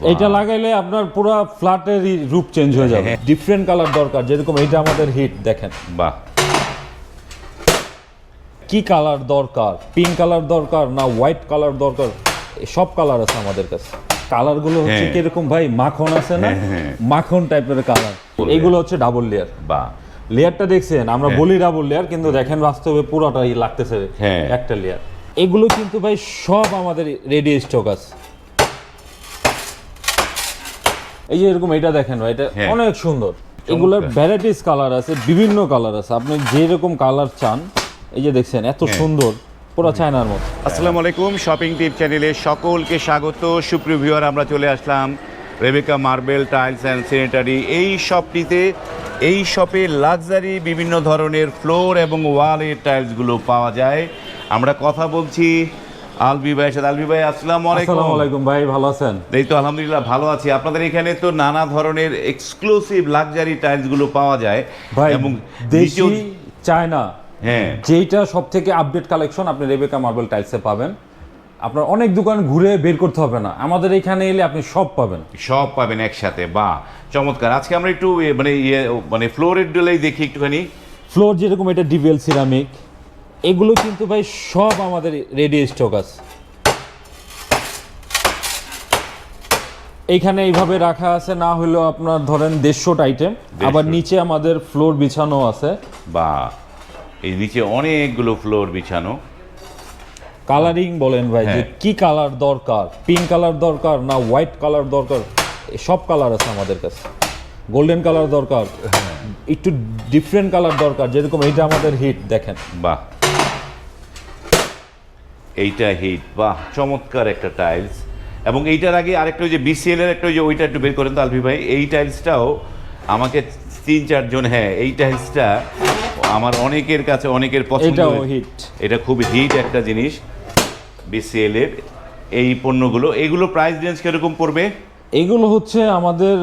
এটা লাগাইলে আপনার পুরো ফ্ল্যাটের রূপ চেঞ্জ হয়ে যাবে। ডিফারেন্ট কালার দরকার যেরকম এটা আমাদের হিট দেখেন। বাহ। কি কালার দরকার? পিঙ্ক কালার দরকার না হোয়াইট কালার দরকার? সব কালার আছে আমাদের কাছে। কালারগুলো হচ্ছে হ্যাঁ। কীরকম ভাই? মাখন আছে না? হ্যাঁ, হ্যাঁ। মাখন টাইপের কালার এগুলো হচ্ছে ডাবল লেয়ার বাহ। লেয়ারটা দেখছেন? আমরা বলি ডাবল লেয়ার কিন্তু দেখেন বাস্তবে পুরোটাই লাগতেছে। একটা লেয়ার এগুলো কিন্তু ভাই সব আমাদের রেডি স্টক আছে। এই যে এরকম এটা দেখেন ভাই এটা হ্যাঁ। অনেক সুন্দর। এগুলোর ভ্যারাইটিস কালার আছে বিভিন্ন কালার আছে। আপনি যেরকম কালার চান এই যে দেখছেন এত হ্যাঁ। সুন্দর পুরো চায়নার মতো। আসসালামু আলাইকুম শপিং টিপ চ্যানেলে সকলকে স্বাগত। সুপ্রিয় ভিউয়ার আমরা চলে আসলাম Rebecca marble tiles and sanitary এই শপটিতে এই শপে লাক্সারি বিভিন্ন ধরনের ফ্লোর এবং ওয়ালের টাইলসগুলো পাওয়া যায়। আমরা কথা বলছি আলবি ভাইয়ের সাথে। আলবি ভাই আসসালামু আলাইকুম। আসসালামু আলাইকুম ভাই ভালো আছেন? এই তো আলহামদুলিল্লাহ ভালো আছি। আপনাদের এখানে তো নানা ধরনের এক্সক্লুসিভ লাক্সারি টাইলসগুলো পাওয়া যায় এবং দেশি চায়না হ্যাঁ। সব থেকে আপডেট কালেকশন আপনি রেবেকা মার্বেল টাইলসে পাবেন। আপনার অনেক দোকান ঘুরে বের করতে হবে না। আমাদের এখানে এলে আপনি সব পাবেন। সব পাবেন একসাথে বাহ চমৎকার। আজকে আমরা একটু মানে ইয়ে মানে ফ্লোরের ডলেই দেখি একটুখানি। ফ্লোর যেরকম এটা ডিভিএল সিরামিক এগুলো কিন্তু ভাই সব আমাদের রেডি স্টক আছে। এইখানে এইভাবে রাখা আছে না হলেও আপনার ধরেন দেড়শোটা আইটেম আবার নিচে আমাদের ফ্লোর বিছানো আছে। বা এই নিচে অনেকগুলো ফ্লোর বিছানো। কালারিং বলেন ভাই যে হ্যাঁ। কি কালার দরকার? পিঙ্ক কালার দরকার না হোয়াইট কালার দরকার? সব কালার আছে আমাদের কাছে। গোল্ডেন কালার দরকার। একটু ডিফারেন্ট কালার দরকার যেরকম এটা আমাদের হিট দেখেন। বাহ। এইটা হিট বাহ চমৎকার একটা টাইলস এবং এইটার আগে আরেকটা ওই যে বিসিএল এর একটা যে ওইটা একটু বের করেন তো আলফি ভাই। এই টাইলসটাও আমাকে তিন চারজন হ্যাঁ এই টাইলসটা আমার অনেকের কাছে অনেকের পছন্দ হিট এটা খুব হিট একটা জিনিস বিসিএল এর। এই পণ্যগুলো এগুলো প্রাইস রেঞ্জ কীরকম পড়বে? এগুলো হচ্ছে আমাদের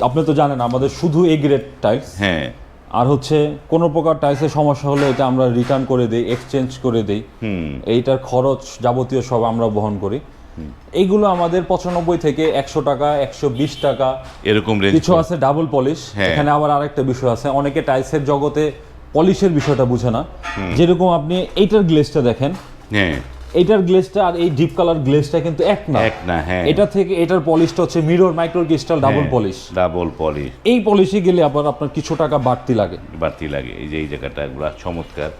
আপনি তো জানেন আমাদের শুধু এ গ্রেড টাইলস হ্যাঁ। আর হচ্ছে কোনো প্রকার টাইলসের সমস্যা হলে এটা আমরা রিটার্ন করে দিই এক্সচেঞ্জ করে দিই। হুম। এইটার খরচ যাবতীয় সব আমরা বহন করি। এইগুলো আমাদের পঁচানব্বই থেকে একশো টাকা একশো বিশ টাকা। এরকম কিছু আছে ডাবল পলিশ হ্যাঁ। এখানে আবার আরেকটা বিষয় আছে। অনেকে টাইলসের জগতে পলিশের বিষয়টা বুঝে না। যেরকম আপনি এইটার গ্লেজটা দেখেন। হ্যাঁ। এইটার গ্লেজটা আর এই ডিপ কালার গ্লেজটা কিন্তু এক না। এক না হ্যাঁ। এটা থেকে এটার পলিশটা হচ্ছে mirror micro crystal double polish double polish এই পলিশে গেলে আবার আপনার কিছু টাকা বাড়তি লাগে। বাড়তি লাগে। এই যে এই জায়গাটা এগুলো চমৎকার।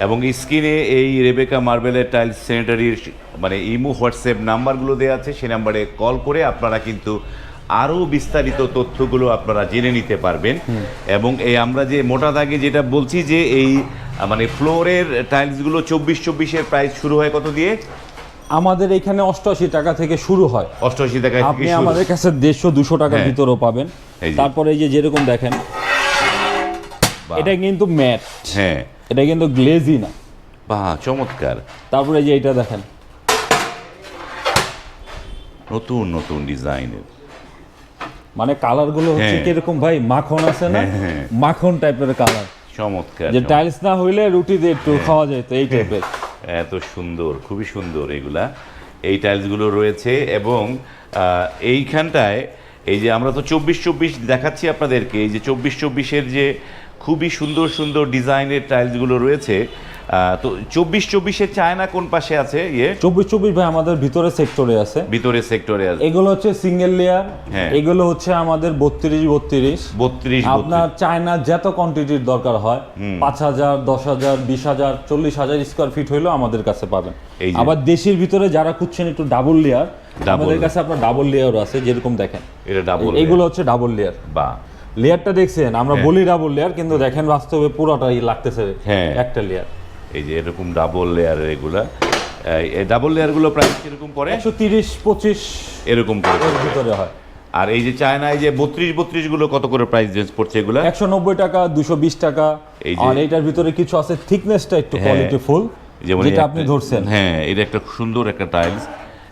এবং স্ক্রিনে এই রেবেকা মার্বেলের টাইলস স্যানিটারির মানে ইমো হোয়াটসঅ্যাপ নাম্বারগুলো দেওয়া আছে সেই নাম্বারে কল করে আপনারা কিন্তু আরও বিস্তারিত তথ্যগুলো আপনারা জেনে নিতে পারবেন। এবং এই আমরা যে মোটা দাগে যেটা বলছি যে এই মানে ফ্লোরের টাইলসগুলো চব্বিশ চব্বিশের প্রাইস শুরু হয় কত দিয়ে? আমাদের এখানে অষ্টআশি টাকা থেকে শুরু হয়। অষ্টআশি টাকা আপনি আমাদের কাছে দেড়শো দুশো টাকার হ্যাঁ। ভিতরেও পাবেন। তারপরে এই যে যেরকম দেখেন এটা কিন্তু ম্যাট। হ্যাঁ। এটা কিন্তু গ্লেজি না। বাহ চমৎকার। তারপরে যে এটা দেখেন। নতুন নতুন ডিজাইনের। মানে কালারগুলো হচ্ছে হ্যাঁ। কীরকম ভাই? মাখন আছে না? হ্যাঁ। মাখন টাইপের কালার চমৎকার যে টাইলস না হইলে রুটি দিয়ে একটু খাওয়া যেত এই টাইপের এত সুন্দর খুবই সুন্দর এগুলা। এই টাইলসগুলো রয়েছে এবং এইখানটায় এই যে আমরা তো চব্বিশ চব্বিশ দেখাচ্ছি আপনাদেরকে এই যে চব্বিশ চব্বিশের যে খুবই সুন্দর সুন্দর ডিজাইনের টাইলসগুলো রয়েছে তো চব্বিশ চব্বিশের চায়না কোন পাশে আছে ইয়ে? চব্বিশ চব্বিশ ভাই আমাদের ভিতরে সেক্টরে আছে। ভিতরে সেক্টরে আছে। এগুলো হচ্ছে সিঙ্গেল লেয়ার হ্যাঁ। এগুলো হচ্ছে আমাদের বত্রিশ বত্রিশ। বত্রিশ আপনার চায়না যত কোয়ান্টিটির দরকার হয় পাঁচ হাজার দশ হাজার বিশ হাজার চল্লিশ হাজার স্কোয়ার ফিট হইলেও আমাদের কাছে পাবেন। আবার দেশের ভিতরে যারা খুঁজছেন একটু ডাবল লেয়ার। আমাদের কাছে আপনার ডাবল লেয়ার আছে যেরকম দেখেন। এটা ডাবল এইগুলো হচ্ছে ডাবল লেয়ার বা। লেয়ারটা দেখছেন আমরা বলি ডাবল লেয়ার কিন্তু দেখেন বাস্তবে পুরোটাই লাগতেছে হ্যাঁ। একটা লেয়ার এই যে এরকম ডাবল লেয়ারের এগুলা এই ডাবল লেয়ারগুলো প্রাইস কীরকম পড়ে? একশো তিরিশ পঁচিশ এরকম করে এর ভিতরে হয়। আর এই যে চায়না এই যে বত্রিশ বত্রিশগুলো কত করে প্রাইস রেঞ্জ পড়ছে এগুলা? একশো নব্বই টাকা দুশো বিশ টাকা। এই যে- আর এইটার ভিতরে কিছু আছে থিকনেসটা একটু হ্যাঁ। কোয়ালিটি ফুল যেমন যেটা আপনি ধরছেন। হ্যাঁ এটা একটা সুন্দর একটা টাইলস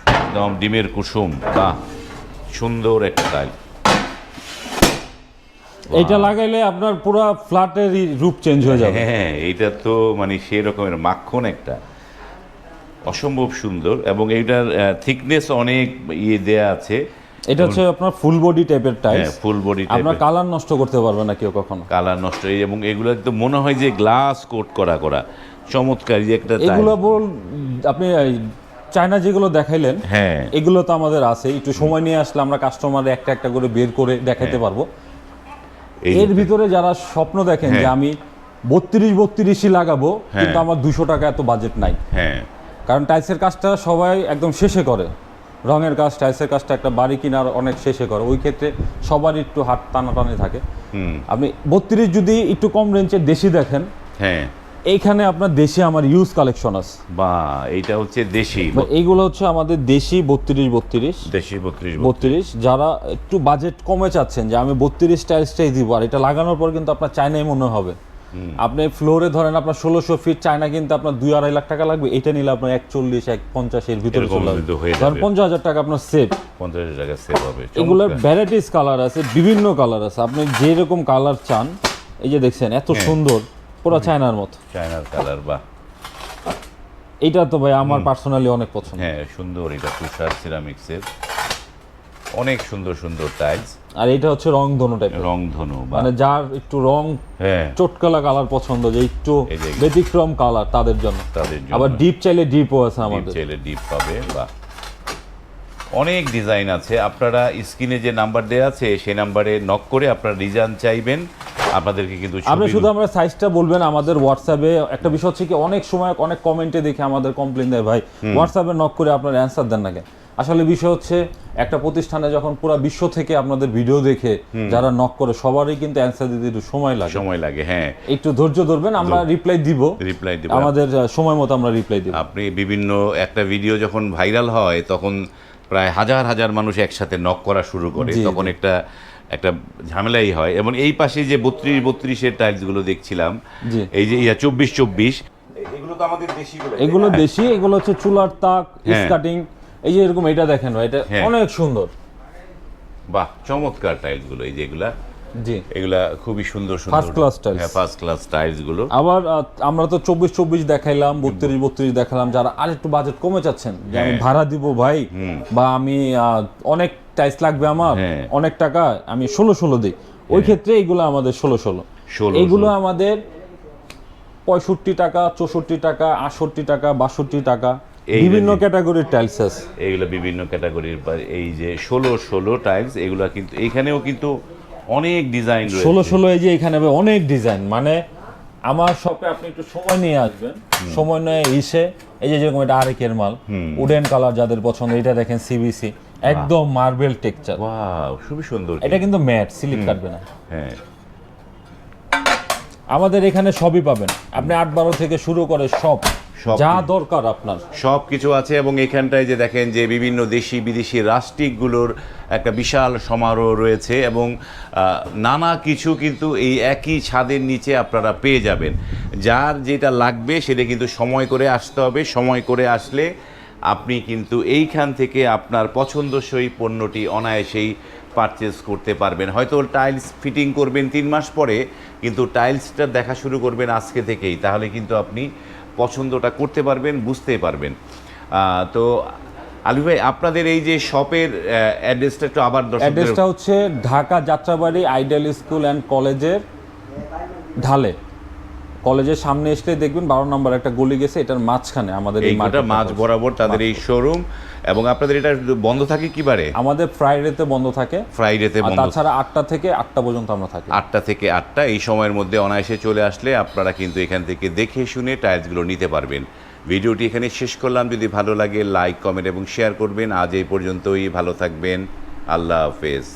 একদম ডিমের কুসুম বা সুন্দর একটা টাইলস এইটা লাগাইলে আপনার পুরো ফ্ল্যাটের রূপ চেঞ্জ হয়ে যাবে। হ্যাঁ এটা তো মানে সেই রকমের মাখন একটা। অসম্ভব সুন্দর এবং এইটার থিকনেস অনেক ইয়ে দেয়া আছে। এটা হচ্ছে আপনার ফুল বডি টাইপের হ্যাঁ টাইলস ফুল বডি আপনার কালার নষ্ট করতে পারবে না কেউ কখনো। কালার নষ্ট এই এবং এগুলো একদম মনে হয় যে গ্লাস কোট করা করা। চমৎকার একটা। এগুলো বল আপনি চায়না যেগুলো দেখাইলেন হ্যাঁ। এগুলো তো আমাদের আছে। একটু সময় নিয়ে আসলে আমরা কাস্টমার একটা একটা করে বের করে দেখাতে পারব। এই যে- এর ভিতরে যারা স্বপ্ন দেখেন যে হ্যাঁ। আমি বত্রিশ বত্রিশই লাগাবো কিন্তু আমার দুশো টাকা এত বাজেট নাই। হ্যাঁ। কারণ টাইসের কাজটা সবাই একদম শেষে করে। রঙের কাজ টাইলসের কাজটা একটা বাড়ি কেনার অনেক শেষে করে। ওই ক্ষেত্রে সবারই একটু হাত টানাটানি থাকে। আপনি বত্রিশ যদি একটু কম রেঞ্জের দেশি দেখেন হ্যাঁ। এইখানে আপনার দেশি আমার ইউজ কালেকশন আছে। বা এইটা হচ্ছে দেশি এইগুলো হচ্ছে আমাদের দেশি বত্রিশ বত্রিশ। দেশি বত্রিশ বত্রিশ যারা একটু বাজেট কমে চাচ্ছেন যে আমি বত্রিশ টাইলসটাই দিব আর এটা লাগানোর পর কিন্তু আপনার চায়নাই মনে হবে। আপনি ফ্লোরে ধরেন আপনার ষোলোশো ফিট চায়না কিন্তু আপনার দুই আড়াই লাখ টাকা লাগবে এটা নিলে আপনার একচল্লিশ এক পঞ্চাশের ভিতরে চলে আসবে। ধরেন পঞ্চাশ হাজার টাকা আপনার সেভ পঞ্চাশ টাকা সেভ হবে এগুলোর ভ্যারাইটিস কালার আছে বিভিন্ন কালার আছে। আপনি যেরকম কালার চান এই যে দেখছেন এত হ্যাঁ। সুন্দর। পুরো চায়নার মতো। চায়নার কালার বা এটা তো ভাই আমার পার্সোনালি অনেক পছন্দ। হ্যাঁ সুন্দর। এটা তুষার সিরামিক্সের। অনেক সুন্দর সুন্দর টাইলস আর এটা হচ্ছে রং ধনু টাইপের রং ধনু মানে যার একটু রং হ্যাঁ। চটকালা কালার পছন্দ যে একটু ব্যতিক্রম কালার তাদের জন্য। তাদের জন্য। আবার ডিপ চাইলে ডিপও আছে ডিপ আমাদের। চাইলে ডিপ পাবে বা অনেক ডিজাইন আছে। আপনারা স্ক্রিনে যে নাম্বার দেওয়া আছে সেই নাম্বারে নক করে আপনারা ডিজাইন চাইবেন। আপনাদেরকে কিন্তু আপনি শুধু আমরা সাইজটা বলবেন আমাদের হোয়াটসঅ্যাপে একটা বিষয় হচ্ছে কি অনেক সময় অনেক কমেন্টে দেখে আমাদের কমপ্লেন দেয় ভাই হোয়াটসঅ্যাপে নক করে আপনার অ্যান্সার দেন না কেন? আসলে বিষয় হচ্ছে একটা প্রতিষ্ঠানে যখন পুরো বিশ্ব থেকে আপনাদের ভিডিও দেখে যারা নক করে সবারই কিন্তু অ্যান্সার দিতে একটু সময় লাগে। সময় লাগে হ্যাঁ। একটু ধৈর্য ধরবেন আমরা রিপ্লাই দিব। রিপ্লাই দিব। আমাদের সময় মতো আমরা রিপ্লাই দিব। আপনি বিভিন্ন একটা ভিডিও যখন ভাইরাল হয় তখন প্রায় হাজার হাজার মানুষ একসাথে নক করা শুরু করে। তখন একটা একটা ঝামেলাই হয়। এবং এই পাশে যে বত্রিশ বত্রিশের টাইলসগুলো দেখছিলাম এই যে ইয়া চব্বিশ চব্বিশ এগুলো তো আমাদের দেশিগুলো এগুলো দেশি এগুলো হচ্ছে চুলার তাক হ্যাঁ। স্কাটিং এই যে এরকম এটা দেখেন ভাই এটা হ্যাঁ। অনেক সুন্দর। বাহ চমৎকার টাইলসগুলো এই যেগুলা জি। এগুলা খুবই সুন্দর সুন্দর। First class tiles. হ্যাঁ ফার্স্ট ক্লাস টাইলসগুলো আবার আমরা তো চব্বিশ চব্বিশ দেখাইলাম বত্রিশ বত্রিশ দেখালাম যারা আর একটু বাজেট কমে যাচ্ছেন যে আমি হ্যাঁ। ভাড়া দিব ভাই বা আমি অনেক টাইস লাগবে আমার হ্যাঁ। অনেক টাকা আমি ষোলো ষোলো দিই। ওই ক্ষেত্রে এইগুলো আমাদের ষোলো ষোলো। 16 এইগুলো আমাদের পঁয়ষট্টি টাকা চৌষট্টি টাকা আটষট্টি টাকা বাষট্টি টাকা এই বিভিন্ন ক্যাটাগরির টাইলস আছে। এইগুলো বিভিন্ন ক্যাটাগরির এই যে ষোলো ষোলো টাইলস এগুলা কিন্তু এখানেও কিন্তু অনেক ডিজাইন রয়েছে। ষোলো ষোলো এই যে এখানে অনেক ডিজাইন মানে আমার শপে আপনি একটু সময় নিয়ে আসবেন। সময় নিয়ে এসে এই যে যেরকম এটা আরেকের মাল উডেন কালার যাদের পছন্দ এটা দেখেন সিবিসি একদম মার্বেল টেক্সচার। ওয়াও খুবই সুন্দর এটা কিন্তু ম্যাট স্লিপ কাটবে না। হ্যাঁ। আমাদের এখানে সবই পাবেন। আপনি আট বারো থেকে শুরু করে সব সব যা দরকার আপনার। সব কিছু আছে এবং এখানটায় যে দেখেন যে বিভিন্ন দেশি বিদেশি রাষ্ট্রিকগুলোর একটা বিশাল সমারোহ রয়েছে এবং নানা কিছু কিন্তু এই একই ছাদের নিচে আপনারা পেয়ে যাবেন। যার যেটা লাগবে সেটা কিন্তু সময় করে আসতে হবে। সময় করে আসলে আপনি কিন্তু এইখান থেকে আপনার পছন্দসই পণ্যটি অনায়াসেই পারচেস করতে পারবেন। হয়তো টাইলস ফিটিং করবেন তিন মাস পরে, কিন্তু টাইলসটা দেখা শুরু করবেন আজকে থেকেই। তাহলে কিন্তু আপনি পছন্দটা করতে পারবেন বুঝতে পারবেন। তো আলু ভাই, আপনাদের এই যে শপের অ্যাড্রেসটা একটু আবার অ্যাড্রেসটা হচ্ছে Dhaka Jatrabari ideal school and কলেজের ঢালে। কলেজের সামনে আসলে দেখবেন বারো নম্বর একটা গলি গেছে এটার মাঝখানে আমাদের এই মার্কেটটা মাঝ বরাবর তাদের এই শোরুম এবং আপনাদের এটা বন্ধ থাকে কি বারে? আমাদের ফ্রাইডেতে বন্ধ থাকে। ফ্রাইডেতে বন্ধ তাছাড়া আটটা থেকে আটটা পর্যন্ত আমরা থাকি। আটটা থেকে আটটা এই সময়ের মধ্যে অনায়াসে চলে আসলে আপনারা কিন্তু এখান থেকে দেখে শুনে টাইলসগুলো নিতে পারবেন। ভিডিওটি এখানে শেষ করলাম। যদি ভালো লাগে লাইক কমেন্ট এবং শেয়ার করবেন। আজ এই পর্যন্তই। ভালো থাকবেন। আল্লাহ হাফেজ।